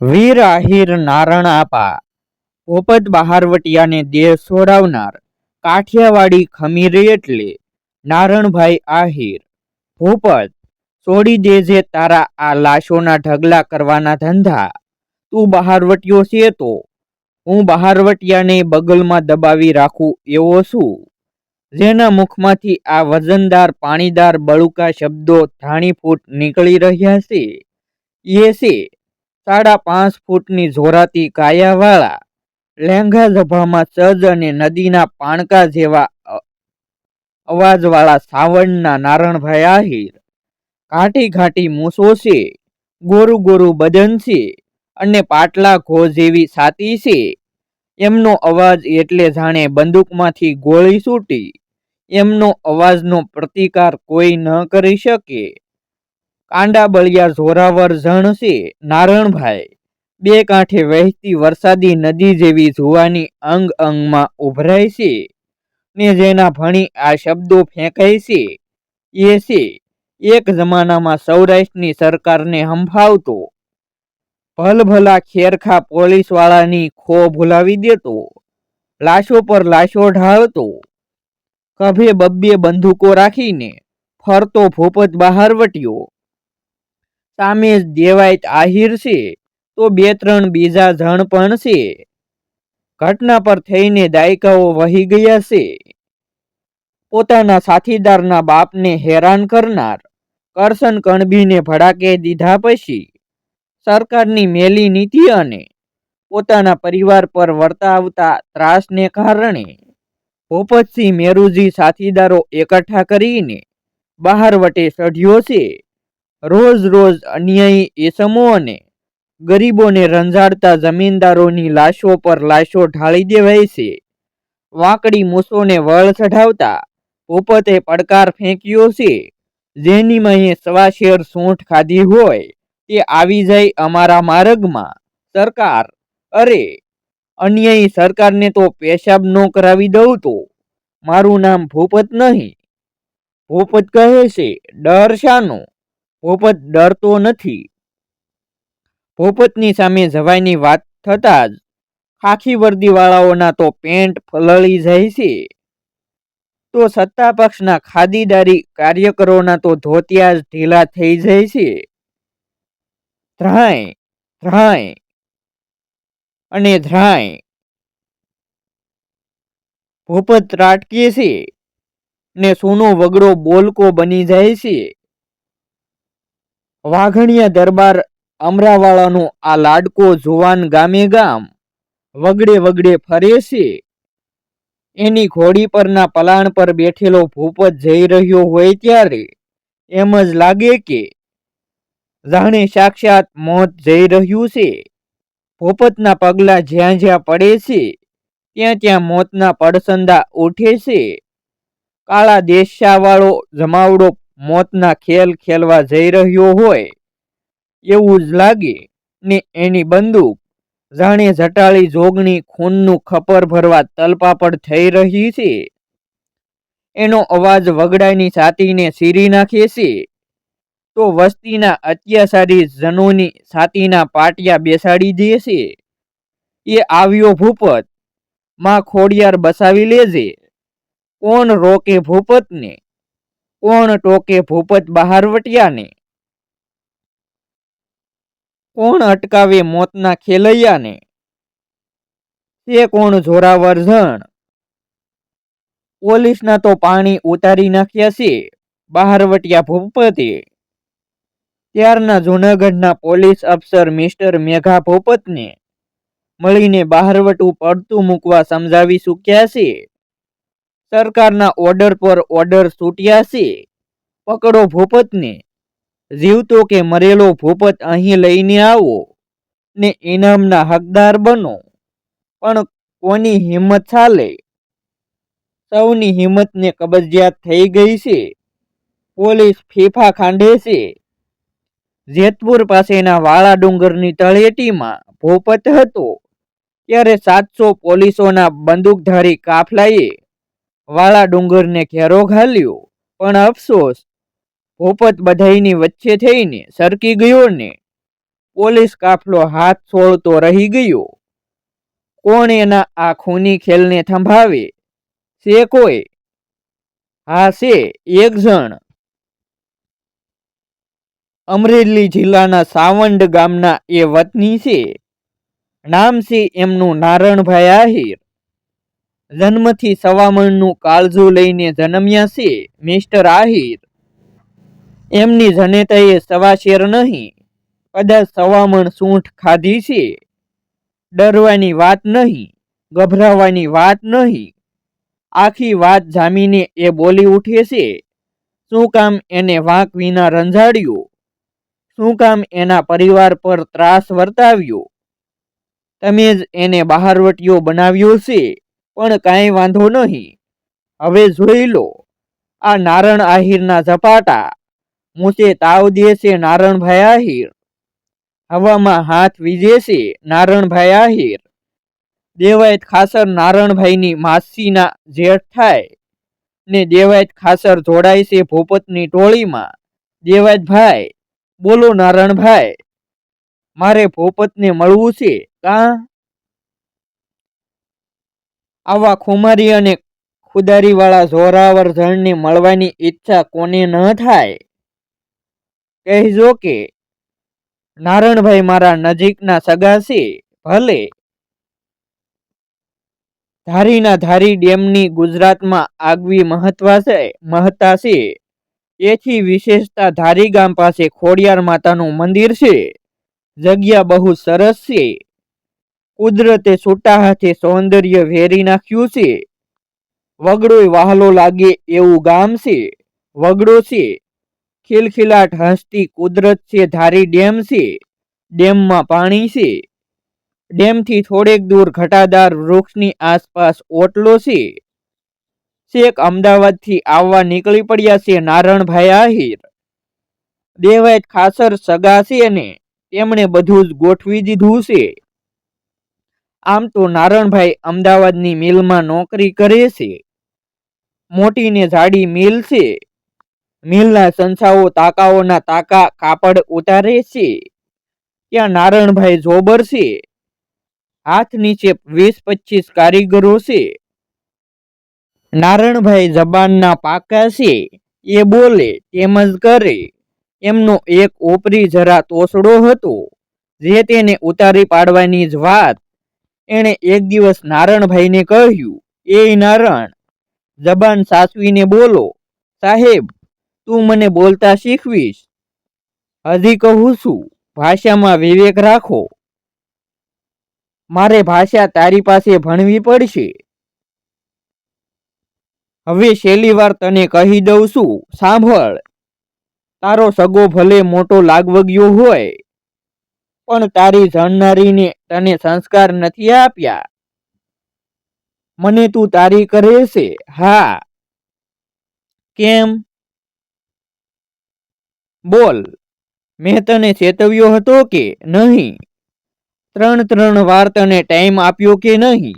વીર આહિર નારણ આપા પોપત બહારવટિયાને દેહ છોડાવનાર કાઠિયાવાડી ખમીર એટલે નારણભાઈ આહિર. ભોપત છોડી દેજે તારા આ લાશોના ઢગલા કરવાના ધંધા. તું બહારવટિયો છે તો હું બહારવટિયાને બગલમાં દબાવી રાખું એવો છું. જેના મુખમાંથી આ વજનદાર, પાણીદાર, બળુકા શબ્દો ધાણીફૂટ નીકળી રહ્યા છે. એ છે સાડા પાંચ ફૂટની જોરાતી કાયાવાળા લેંઘા સભામાં સજ અને નદીના પાણકા જેવા અવાજવાળા સાવણના નારણભાઈ આહિર ઘાટી ઘાટી મૂસો છે ગોરું ગોરું બદન છે અને પાટલા ઘો જેવી સાતી છે. એમનો અવાજ એટલે જાણે બંદૂકમાંથી ગોળી છૂટી. એમનો અવાજનો પ્રતિકાર કોઈ ન કરી શકે. કાંડા બળિયા જોરાવર ઝણસી નારણભાઈ. બે કાંઠે વહેતી વરસાદી નદી જેવી જુવાની અંગ અંગમાં ઉભરાય છે ને જેના ભણી આ શબ્દો ફેંકાય છે. એ છે, એક જમાનામાં સૌરાષ્ટ્રની સરકારને હંફાવતો ભલભલા ખેરખા પોલીસવાળાની ખો ભૂલાવી દેતો. લાશો પર લાશો ઢાળતો. કભે બબ્બે બંદૂકો રાખીને ફરતો ભૂપત બહારવટ્યો સામે દેવાય આહિર છે, તો બે ત્રણ બીજા જણ પણ છે. ઘટના પર થઈને દાયકાઓ વહી ગયા છે. પોતાના સાથીદારના બાપને હેરાન કરનાર કરશન કણબીને ભડાકે દીધા પછી સરકારની મેલી નીતિ અને પોતાના પરિવાર પર વર્તાવતા ત્રાસને કારણે ભોપતસિંહ મેરુજી સાથીદારો એકઠા કરીને બહાર વટે ચઢ્યો છે. રોજ રોજ અન્યાયી એસમો અને ગરીબોને રંજાડતા જમીનદારોની લાશો પર લાશો ઢાળી દેવાય છે. વાંકડી મૂસોને વળ ચઢાવતા પોપતે પડકાર ફેંક્યો છે. જેની મહે સવા શેર સૂંઠ ખાધી હોય, તે આવી જાય અમારા માર્ગમાં. સરકાર, અરે! અન્યાયી સરકારને તો પેશાબ નો કરાવી દઉં તો. મારું નામ ભૂપત નહીં. ભૂપત કહે છે, ડર શાનો? ભૂપત ડરતો નથી. ભૂપતની સામે જવાયની વાત થતાં જ ખાખી વર્દીવાળાઓના તો પેન્ટ ફલળી જાય છે. તો સત્તા પક્ષના ખાદીદારી કાર્યકરોના તો ધોતિયા જ ઢીલા થઈ જાય છે. ધ્રાય ધ્રાય અને ધ્રાય. ભોપત ત્રાટકે છે ને સોનો વગડો બોલકો બની જાય છે. વાઘણિયા દરબાર અમરાવાળાનો આ લાડકો જુવાન ગામે ગામ વગડે વગડે ફરે છે. એની ઘોડી પરના પલાણ પર બેઠેલો ભૂપત જઈ રહ્યો હોય ત્યારે એમ જ લાગે કે જાણે સાક્ષાત મોત જઈ રહ્યું છે. ભૂપતના પગલા જ્યાં જ્યાં પડે છે, ત્યાં ત્યાં મોતના પડસંદા ઉઠે છે. કાળા દેશાવાળો જમાવડો મોતના ખેલ ખેલવા જઈ રહ્યો હોય એવું જ લાગે ને એની બંદૂક જાણે જટાળી જોગણી ખૂનનું ખપર ભરવા તલપાપડ થઈ રહી છે. એનો અવાજ વગડાયની છાતીને સીરી નાખે છે. તો વસ્તીના અત્યાચારી જનોની છાતીના પાટિયા બેસાડી દે છે. એ આવ્યો ભૂપત, માં ખોડિયાર બસાવી લેજે. કોણ રોકે ભૂપતને? કોણ ટોકે ભૂપત બહારવટિયાને? કોણ અટકાવે મોતના ખેલૈયાને? તે કોણ જોરાવર પોલીસના તો પાણી ઉતારી નાખ્યા છે, બહારવટિયા ભૂપતે. ત્યારના જૂનાગઢના પોલીસ અફસર મિસ્ટર મેઘા ભૂપતને મળીને બહારવટું પડતું મૂકવા સમજાવી ચૂક્યા છે. સરકારના ઓર્ડર પર ઓર્ડર છૂટ્યા છે. પકડો ભૂપતને. જીવતો કે મરેલો ભૂપત અહીં લઈને આવો ને ઇનામના હકદાર બનો. પણ કોની હિંમત ચાલે? સૌની હિંમતને કબજિયાત થઈ ગઈ છે. પોલીસ ફીફા ખાંડે છે. જેતપુર પાસેના વાળા ડુંગરની તળેટીમાં ભૂપત હતો. ત્યારે સાતસો પોલીસોના બંદૂકધારી કાફલાએ વાળા ડુંગરને ઘેરો ઘાલ્યો. પણ અફસોસ ભોપત બધાઈની વચ્ચે થઈને સરકી ગયો ને. પોલીસ કાફલો હાથ છોડતો રહી ગયો. કોણ એના આ ખૂની ખેલને થંભાવે? છે કોઈ? હા, છે, એક જણ. અમરેલી જિલ્લાના સાવંડ ગામના એ વતની છે. નામ છે એમનું નારણભાઈ આહિર. જન્મથી સવામણનું કાળજું લઈને જન્મ્યા છે, મિસ્ટર આહિર. એમની જનેતાએ સવા શેર નહીં, કદાચ સવામણ સૂંઠ ખાધી છે. ડરવાની વાત નહીં, ગભરાવાની વાત નહીં. આખી વાત જામીને એ બોલી ઉઠે છે. શું કામ એને વાંક વિના રંજાડ્યો? શું કામ એના પરિવાર પર ત્રાસ વર્તાવ્યો? તમે જ એને બહારવટીયો બનાવ્યો છે. પણ કાંઈ વાંધો નહીં. હવે જોઈ લો, આ નારણ આહિરના ઝપાટા. મૂછે તાવ દેશે નારણભાઈ આહિર. હવામાં હાથ વીજે છે નારણભાઈ આહિર. દેવાયત ખાસર નારણભાઈની માસીના જેઠ થાય ને દેવાયત ખાસર જોડાય છે ભૂપતની ટોળીમાં. દેવાયતભાઈ બોલો નારણભાઈ, મારે ભૂપતને મળવું છે. કાં? આવા ખુમારી અને ખુદારીવાળા જોરાવર જણને મળવાની ઈચ્છા કોને ન થાય? કહેજો કે, નારણભાઈ મારા નજીકના સગા ભલે. ધારીના ધારી ડેમની ગુજરાતમાં આગવી મહત્વ છે, મહત્તા છે. એથી વિશેષતા ધારી ગામ પાસે ખોડિયાર માતાનું મંદિર છે. જગ્યા બહુ સરસ છે. કુદરતે છૂટા હાથે સૌંદર્ય વેરી નાખ્યું છે. વગડોય વહાલો લાગે એવું ગામ છે. વગડો છે. ખિલખિલાટ હસતી કુદરત છે ધારી ડેમ છે. ડેમમાં પાણી છે. ડેમથી થોડેક દૂર ઘટાદાર વૃક્ષની આસપાસ ઓટલો છે. શેખ અમદાવાદથી આવવા નીકળી પડ્યા છે નારણભાઈ આહિર. દેવાયત ખાસર સગા છે ને તેમણે બધું જ ગોઠવી દીધું છે. આમ તો નારણભાઈ અમદાવાદની મિલમાં નોકરી કરે છે. મોટી ને જાડી મિલ છે. મિલના સંસાઓ તાકાઓના તાકા કાપડ ઉતારે છે. ત્યાં નારણભાઈ જોબર છે. હાથ નીચે વીસ પચીસ કારીગરો છે. નારણભાઈ જબાનના પાકા છે. એ બોલે તેમ જ કરે. એમનો એક ઓપરી જરા તોસડો હતો. જે તેને ઉતારી પાડવાની જ વાત. એણે એક દિવસ નારણભાઈને કહ્યું એ નારણ, જબાન સાચવીને બોલો, સાહેબ, તું મને બોલતા શીખવીશ. હજી કહું છું, ભાષામાં વિવેક રાખો. મારે ભાષા તારી પાસે ભણવી પડશે. હવે છેલ્લી વાર તને કહી દઉં છું, સાંભળ. તારો સગો ભલે મોટો લાગવગ્યો હોય પણ તારી જણનારીને તને સંસ્કાર નથી આપ્યા. મને તું તારી કરે છે? હા. કેમ? બોલ. મેં તને ચેતવ્યો હતો કે નહીં? ત્રણ ત્રણ વાર તને ટાઈમ આપ્યો કે નહીં?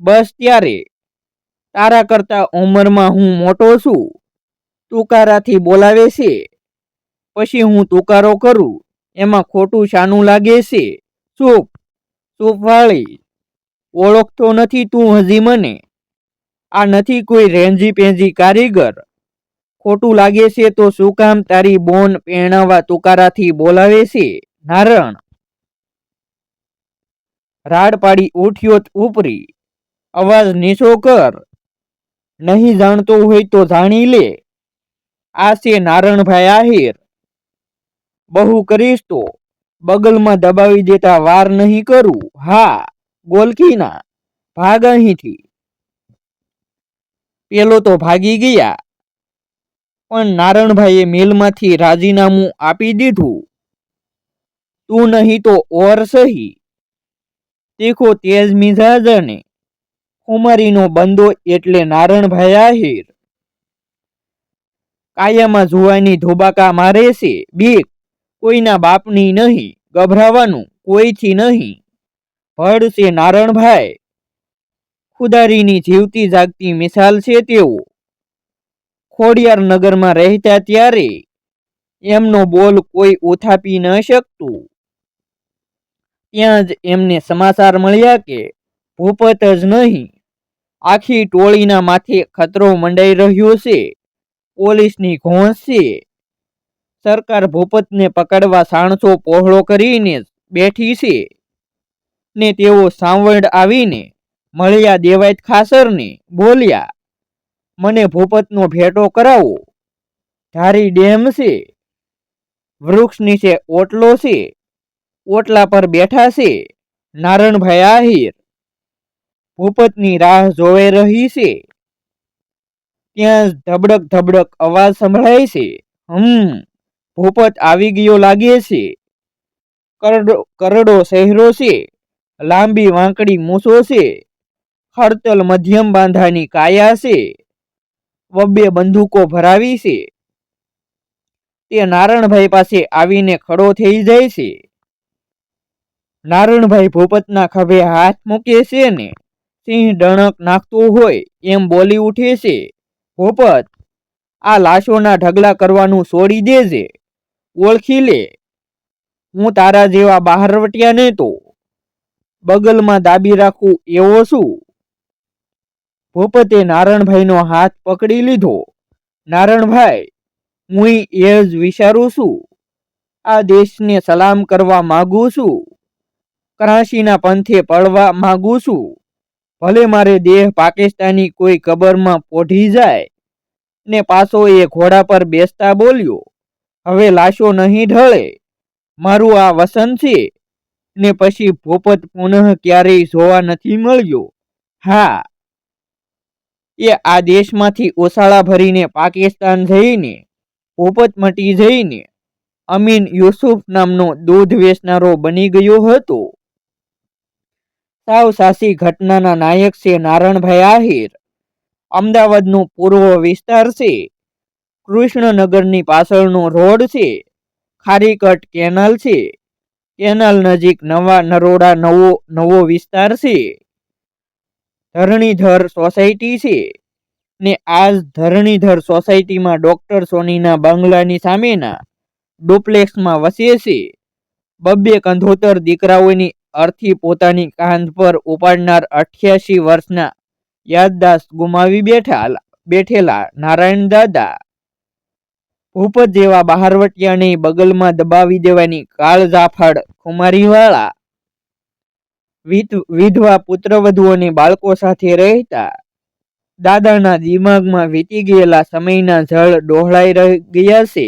બસ ત્યારે. તારા કરતા ઉંમરમાં હું મોટો છું. તુકારાથી બોલાવે છે. પછી હું તુકારો કરું. એમાં ખોટું શાનું લાગે છે? ચૂપ વાળી, ઓળખતો નથી તું હજી મને. આ નથી કોઈ રેંજી પેંજી કારીગર. ખોટું લાગે છે તો શું કામ તારી બોન પહેણાવા તુકારાથી બોલાવે છે? નારણ. રાડ પાડી ઉઠ્યો ઉપરી. અવાજ નીચો કર. નહીં જાણતો હોય તો જાણી લે. આ છે નારણભાઈ આહિર. બહુ કરીશ તો બગલમાં દબાવી દેતા વાર નહીં કરું. હા, ગોલકીના, ભાગ અહીંથી. પેલો તો ભાગી ગયા. પણ નારણભાઈએ મેલમાંથી રાજીનામું આપી દીધું. તું નહીં તો ઓર સહી. તીખો તેજ મિઝાજ અને કુમારીનો બંદો એટલે નારણભાઈ આહિર. કાયામાં જુવાની ધોબાકા મારે છે. બીક. કોઈના બાપની નહીં, ગભરાવાનું કોઈથી નહીં. ભળશે નારણભાઈ. ખુદારીની જીવતી જાગતી મિસાલ છે તેઓ. ખોડિયાર નગરમાં રહેતા ત્યારે એમનો બોલ કોઈ ઉથાપી ન શકતું. ત્યાં જ એમને સમાચાર મળ્યા કે ભૂપત જ નહીં, આખી ટોળીના માથે ખતરો મંડાઈ રહ્યો છે. પોલીસની ઘોંસ છે. સરકાર ભૂપતને પકડવા સાણસો પહોળો કરીને બેઠી છે. ને તેઓ સાંવડ આવીને મળ્યા દેવાયત ખાસરને બોલ્યા, મને ભૂપતનો ભેટો કરાવો. ધારી ડેમ છે, વૃક્ષ નીચે ઓટલો છે, ઓટલા પર બેઠા છે, નારણભાઈ આહિર. ભૂપતની રાહ જોવે રહી છે. ત્યાં ધબડક ધબડક અવાજ સંભળાય છે. હમ ભૂપત આવી ગયો લાગે છે. કરડો કરડો શહેરો છે. લાંબી વાંકડી મૂછો છે. ખડતલ મધ્યમ બાંધાની કાયા છે. બબ્બે બંદૂકો ભરાવી છે. તે નારણભાઈ પાસે આવીને ખડો થઈ જાય છે. નારણભાઈ ભૂપતના ખભે હાથ મૂકે છે ને, સિંહ ડણક નાખતું હોય એમ બોલી ઉઠે છે. ભોપત, આ લાશોના ઢગલા કરવાનું છોડી દેજે. ઓળખી લે. હું તારા જેવા બહારવટિયા ને તો બગલમાં દાબી રાખું એવો શું ભૂપતે નારણભાઈનો હાથ પકડી લીધો. નારણભાઈ, હું એ જ વિચારું છું. આ દેશને સલામ કરવા માગું છું. કરાંચીના પંથે પડવા માગું છું. ભલે મારે દેહ પાકિસ્તાની કોઈ કબરમાં પોઢી જાય. ને પાછો એ ઘોડા પર બેસતા બોલ્યો. હવે લાશો નહીં ઢળે. મારું આ વસન છે ને પછી ભોપત પુનઃ ક્યારેય જોવા નથી મળ્યો. હા. એ આ દેશમાંથી ઓસાળા ભરીને પાકિસ્તાન જઈને, ભોપત મટી જઈને, અમીન યુસુફ નામનો દૂધ વેચનારો બની ગયો હતો. સાવ સાસી ઘટનાના નાયક છે નારણભાઈ આહિર. અમદાવાદનો પૂર્વ વિસ્તાર છે. કૃષ્ણનગરની પાછળનો રોડ છે, ખારીકટ કેનાલ છે, કેનાલ નજીક નવા નરોડા નવો નવો વિસ્તાર છે, ધરણીધર સોસાયટી છે ને આ ધરણીધર સોસાયટીમાં ડોક્ટર સોનીના બંગલાની સામેના ડુપ્લેક્સમાં વસે છે. બબ્બે કંધોતર દીકરાઓની અર્થી પોતાની કાંધ પર ઉપાડનાર અઠ્યાસી વર્ષના યાદદાસ્ત ગુમાવી બેઠા બેઠેલા નારાયણ દાદા ભૂપત જેવા બહારવટિયાને બગલમાં દબાવી દેવાની કાળઝાફડ ખુમારીવાળા વિધવા પુત્રવધુઓને બાળકો સાથે રહેતા દાદાના દિમાગમાં વીતી ગયેલા સમયના જળ ડોહળાઈ ગયા છે.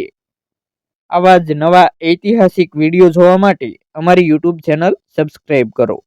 આવા જ નવા ઐતિહાસિક વીડિયો જોવા માટે અમારી યુટ્યુબ ચેનલ સબસ્ક્રાઈબ કરો.